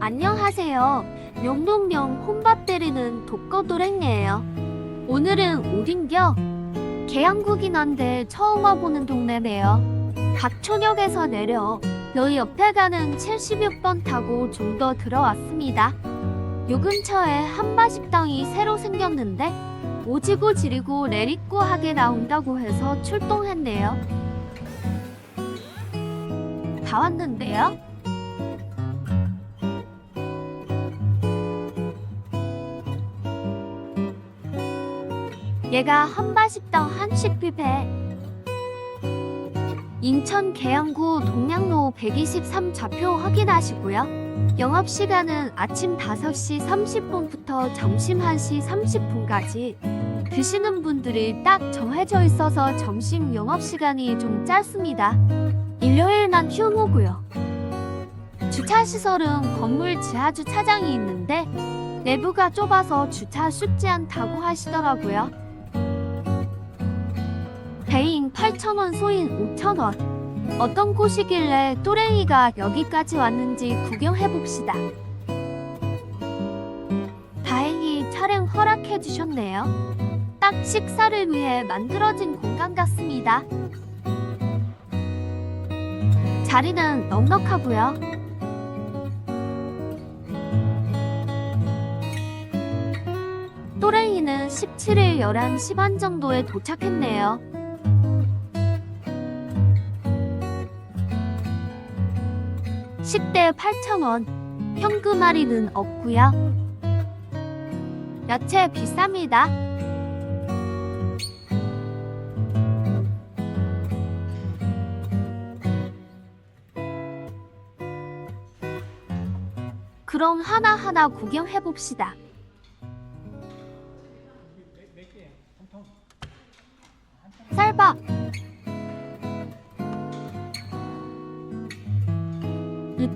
안녕하세요. 명동명 혼밥 때리는 독거도랭이에요. 오늘은 오딘겨 계양국인 한데 처음 와보는 동네네요. 박촌역에서 내려 여의 옆에 가는 76번 타고 좀 더 들어왔습니다. 요 근처에 한바식당이 새로 생겼는데 오지고 지리고 내리꼬하게 나온다고 해서 출동했네요. 다 왔는데요. 얘가 한바식당 한식 뷔페. 인천 계양구 동양로 123 좌표 확인하시고요. 영업시간은 아침 5시 30분부터 점심 1시 30분까지. 드시는 분들이 딱 정해져 있어서 점심 영업시간이 좀 짧습니다. 일요일만 휴무고요. 주차시설은 건물 지하 주차장이 있는데 내부가 좁아서 주차 쉽지 않다고 하시더라고요. 배인 8,000원, 소인 5,000원. 어떤 곳이길래 또랭이가 여기까지 왔는지 구경해봅시다. 다행히 촬영 허락해 주셨네요. 딱 식사를 위해 만들어진 공간 같습니다. 자리는 넉넉하고요. 또랭이는 17일 11시 반 정도에 도착했네요. 식대 8,000원, 현금 할인은 없고요. 야채 비쌉니다. 그럼 하나하나 구경해 봅시다. 쌀밥.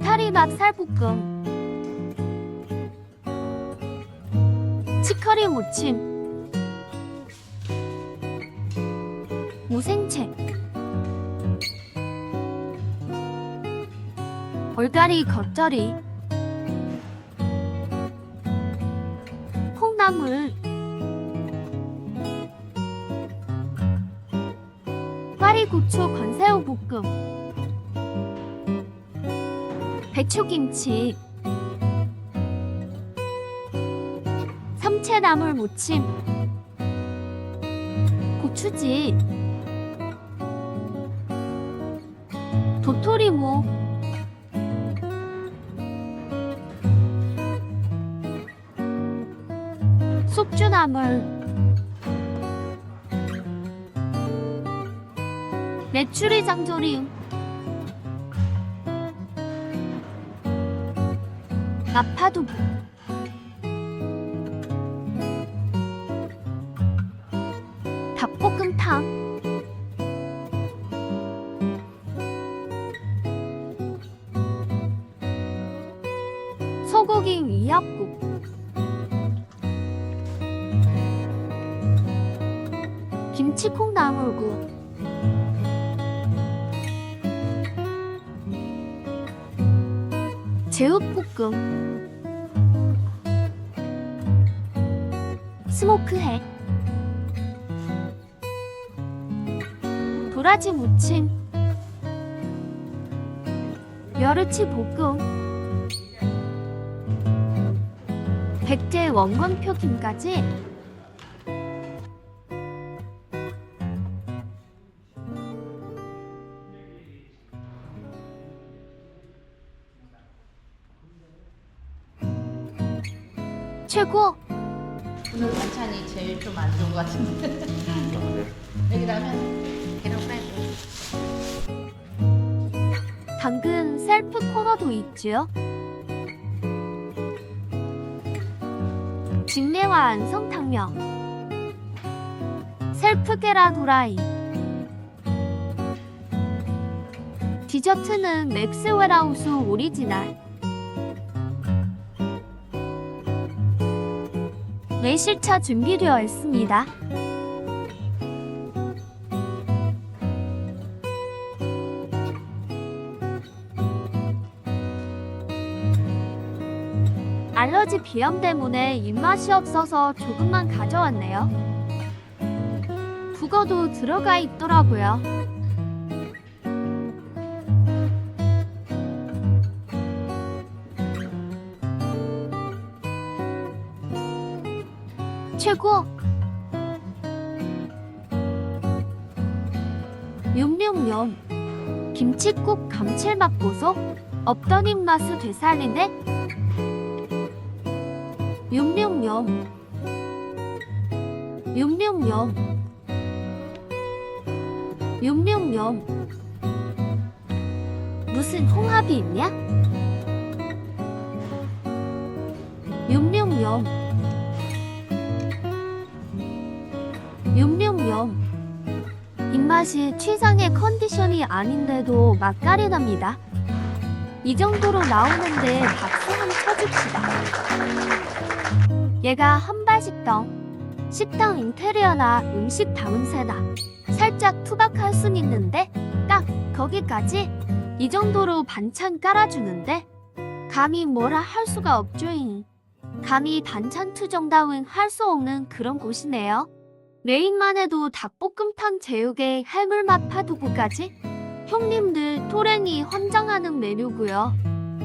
느타리밥 살볶음. 치커리 무침. 무생채. 얼갈이 겉절이. 콩나물. 파리고추 건새우 볶음. 배추김치. 삼채나물 무침. 고추지. 도토리무. 숙주나물. 메추리 장조림. 마파두부. 닭볶음탕. 소고기 위압국. 김치 콩 나물국. 제육볶음. 스모크햄. 도라지 무침. 멸치 볶음. 백제 원광표 김까지 최고 오늘 반찬이 제일 좀 안 좋은 것 같은데. 여기다 하면 계란 프라이드. 당근 셀프 코너도 있지요. 진내와 안성탕면 셀프 계란 후라이 디저트는 맥스웰하우스 오리지널 매실차 준비되어 있습니다. 알러지 비염 때문에 입맛이 없어서 조금만 가져왔네요. 북어도 들어가 있더라고요. 최고! 뇸뇸뇸 김치국 감칠맛 보소 없던 입맛을 되살리네 뇸뇸뇸 뇸뇸뇸 뇸뇸뇸 무슨 홍합이 있냐? 뇸뇸뇸 입맛이 최상의 컨디션이 아닌데도 맛깔이 납니다. 이 정도로 나오는데 박수 한 쳐줍시다. 얘가 한발식당. 식당 인테리어나 음식 담음새나 살짝 투박할 순 있는데 딱 거기까지 이 정도로 반찬 깔아주는데 감히 뭐라 할 수가 없죠잉. 감히 반찬 투정다운 할 수 없는 그런 곳이네요. 메인만 해도 닭볶음탕 제육에 해물맛 파두부까지 형님들 토랭이 헌정하는 메뉴고요.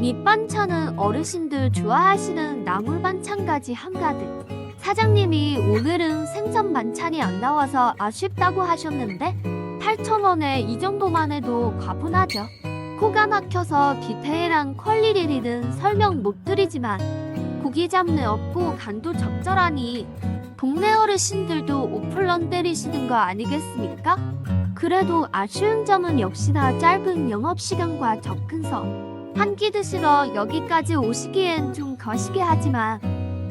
밑반찬은 어르신들 좋아하시는 나물 반찬까지 한가득. 사장님이 오늘은 생선 반찬이 안 나와서 아쉽다고 하셨는데 8,000원에 이 정도만 해도 과분하죠. 코가 막혀서 디테일한 퀄리티는 설명 못 드리지만 고기 잡내 없고 간도 적절하니 동네 어르신들도 오플런 때리시는 거 아니겠습니까? 그래도 아쉬운 점은 역시나 짧은 영업시간과 접근성. 한 끼 드시러 여기까지 오시기엔 좀 거시기 하지만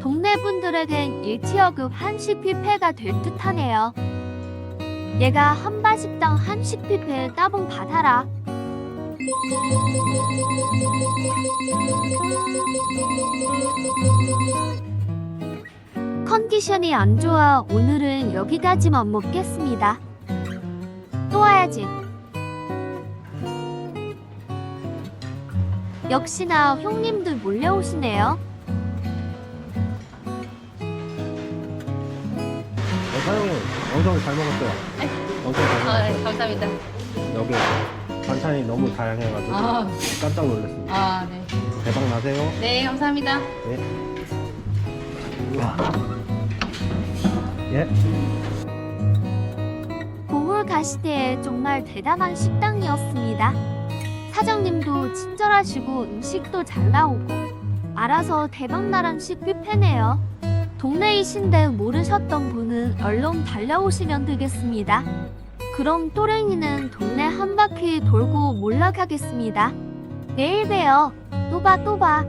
동네 분들에겐 1티어급 한식 뷔페가 될 듯하네요. 얘가 한바식당 한식 뷔페 따봉 받아라. 컨디션이 안 좋아 오늘은 여기까지만 먹겠습니다. 또 와야지. 역시나 형님들 몰려오시네요. 어, 사장님 엄청 잘 먹었어요. 엄청 잘 아, 먹었어요. 네, 감사합니다. 여기 반찬이 너무 다양해가지고 아, 깜짝 놀랐습니다. 아, 네. 대박 나세요. 네, 감사합니다. 우와. 예. 보물 가시대에 정말 대단한 식당이었습니다. 사장님도 친절하시고 음식도 잘 나오고 알아서 대박나란 식 뷔페네요. 동네이신데 모르셨던 분은 얼른 달려오시면 되겠습니다. 그럼 또랭이는 동네 한 바퀴 돌고 몰락하겠습니다. 내일 봬요. 또 봐, 또 봐.